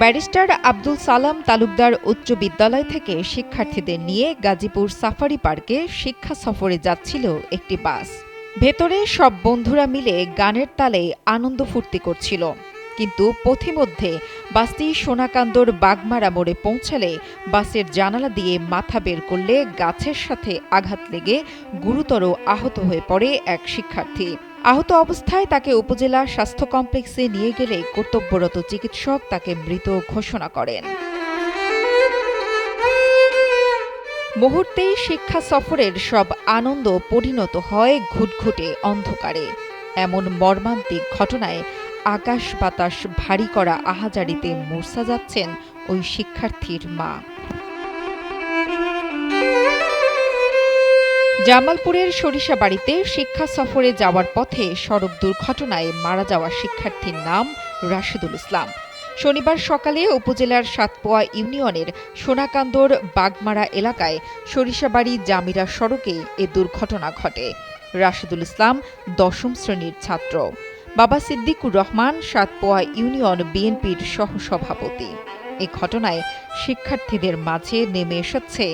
Barrister Abdul Salam Talukdar উচ্চ বিদ্যালয় থেকে শিক্ষার্থীদের নিয়ে গাজীপুর সাফারি পার্কে শিক্ষা সফরে যাচ্ছিল একটি বাস। ভেতরে সব বন্ধুরা মিলে গানের তালে আনন্দ ফুর্তি করছিল। কিন্তু পথিমধ্যে বাসটি সোনাকান্দর বাগমারা মোড়ে পৌঁছালে বাসের জানালা দিয়ে মাথা বের করলে গাছের সাথে আঘাত লেগে গুরুতর আহত হয়ে পড়ে এক শিক্ষার্থী। আহত অবস্থায় তাকে উপজেলা স্বাস্থ্য কমপ্লেক্সে নিয়ে গেলে কর্তব্যরত চিকিৎসক তাকে মৃত ঘোষণা করেন। মুহূর্তেই শিক্ষা সফরের সব আনন্দ পরিণত হয় ঘুটঘুটে অন্ধকারে। এমন মর্মান্তিক ঘটনায় আকাশ বাতাস ভারী করা আহাজারিতে মূর্ছা যাচ্ছেন ওই শিক্ষার্থীর মা। জামালপুরের সরিষাবাড়িতে শিক্ষা সফরে যাওয়ার পথে সড়ক দুর্ঘটনায় মারা যাওয়া শিক্ষার্থীর নাম রাশেদুল ইসলাম। শনিবার সকালে উপজেলার সাতপোয়া ইউনিয়নের সোনাকান্দর বাগমারা এলাকায় সরিষাবাড়ি জামিরা সড়কে এ দুর্ঘটনা ঘটে। রাশেদুল ইসলাম দশম শ্রেণির ছাত্র। বাবা সিদ্দিকুর রহমান সাতপোয়া ইউনিয়ন বিএনপির সহসভাপতি। এ ঘটনায় শিক্ষার্থীদের মাঝে নেমে এসেছে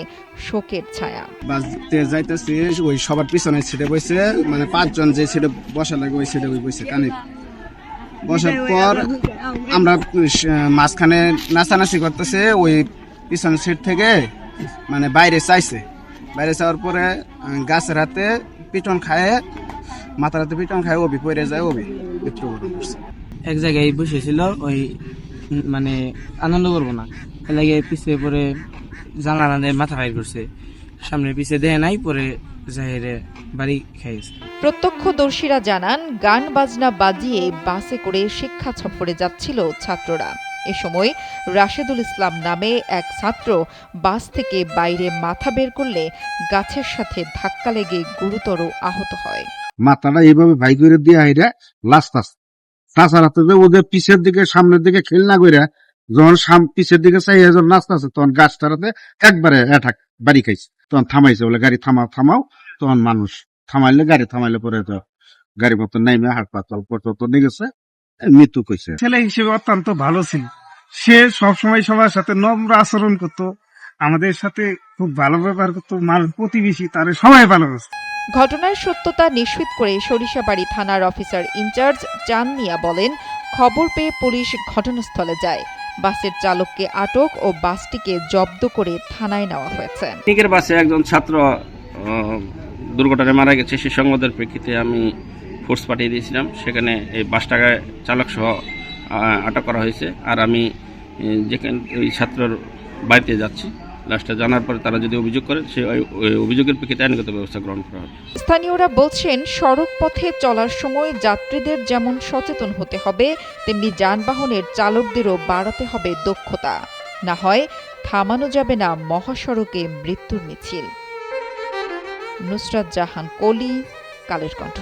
শোকের ছায়া। বাসতে যাইতেছে ওই সবার পিছনে সিটে বসে মানে পাঁচজন যে সিটে বসা লাগে ওই সিটে ওই বসে কানে বসার পর আমরা মাঝখানে নাচানাচি করতেছে ওই পিছনের সিট থেকে মানে বাইরে চাইছে। বাইরে চাওয়ার পরে গাছের হাতে পিটন খায় মাথার হাতে পিটন খায় ওবি পড়ে যায় ওবি এক জায়গায় বসেছিল ওই মানে আনন্দ করব না। লাগে পিছিয়ে পরে জানালা দিয়ে মাথা ফাইর করছে। সামনে পিছিয়ে দেয় নাই পরে জাহিরে বাড়ি খাইছে প্রত্যক্ষদর্শীরা জানান গান বাজনা বাজিয়ে বাসে করে শিক্ষা সফরে যাচ্ছিল ছাত্ররা। এ সময় রাশেদুল ইসলাম নামে এক ছাত্র বাস থেকে বাইরে মাথা বের করলে গাছের সাথে ধাক্কা লেগে গুরুতর আহত হয়। মাথাটা এইভাবে ভাই করে দিয়ে হাইরা লাস্ট আস্তে তাছাড়া ওদের পিছের দিকে, সামনের দিকে খেলনা করে যখন সাম পিছের দিকে চাই যখন নাচতে আছে, তখন একবারে অ্যাটাক, বাড়ি খাইছে। তখন থামাইছে বলে, গাড়ি থামাও থামাও। তখন মানুষ থামাইলে, গাড়ি থামাইলে পরে তো গাড়ি মতো নাইমে হাসপাতাল পর্যন্ত নিয়ে গেছে মৃত্যু কইছে। ছেলে হিসেবে অত্যন্ত ভালো ছিল। সে সবসময় সবার সাথে নম্র আচরণ করতো, আমাদের সাথে খুব ভালো ব্যবহার করতো, মানুষ প্রতিবেশী, তার সবাই ভালোবাসত। ঘটনার সত্যতা নিশ্চিত করে সরিষাবাড়ি থানার অফিসার ইনচার্জ চান মিয়া বলেন, খবর পেয়ে পুলিশ ঘটনাস্থলে যায়। বাসের চালককে আটক ও বাসটিকে জব্দ করে থানায় নেওয়া হয়েছে। পিকনিকের বাসে একজন ছাত্র দুর্ঘটনায় মারা গেছে। সে সংবাদের প্রেক্ষিতে আমি ফোর্স পাঠিয়ে দিয়েছিলাম। সেখানে এই বাসটাকে চালক সহ আটক করা হয়েছে। আর আমি যেখানে, ওই ছাত্রর বাড়িতে যাচ্ছি। জানার তারা যদি অভিযোগ করে, সে অভিযোগের প্রেক্ষিতে আইনগত ব্যবস্থা গ্রহণ করা হবে। স্থানীয়রা বলছেন, সড়ক পথে চলার সময় যাত্রীদের যেমন সচেতন হতে হবে, তেমনি যানবাহনের চালকদেরও বাড়াতে হবে দক্ষতা। না হয় থামানো যাবে না মহাসড়কে মৃত্যুর মিছিল। নুসরাত জাহান, কলি, কালের কণ্ঠ।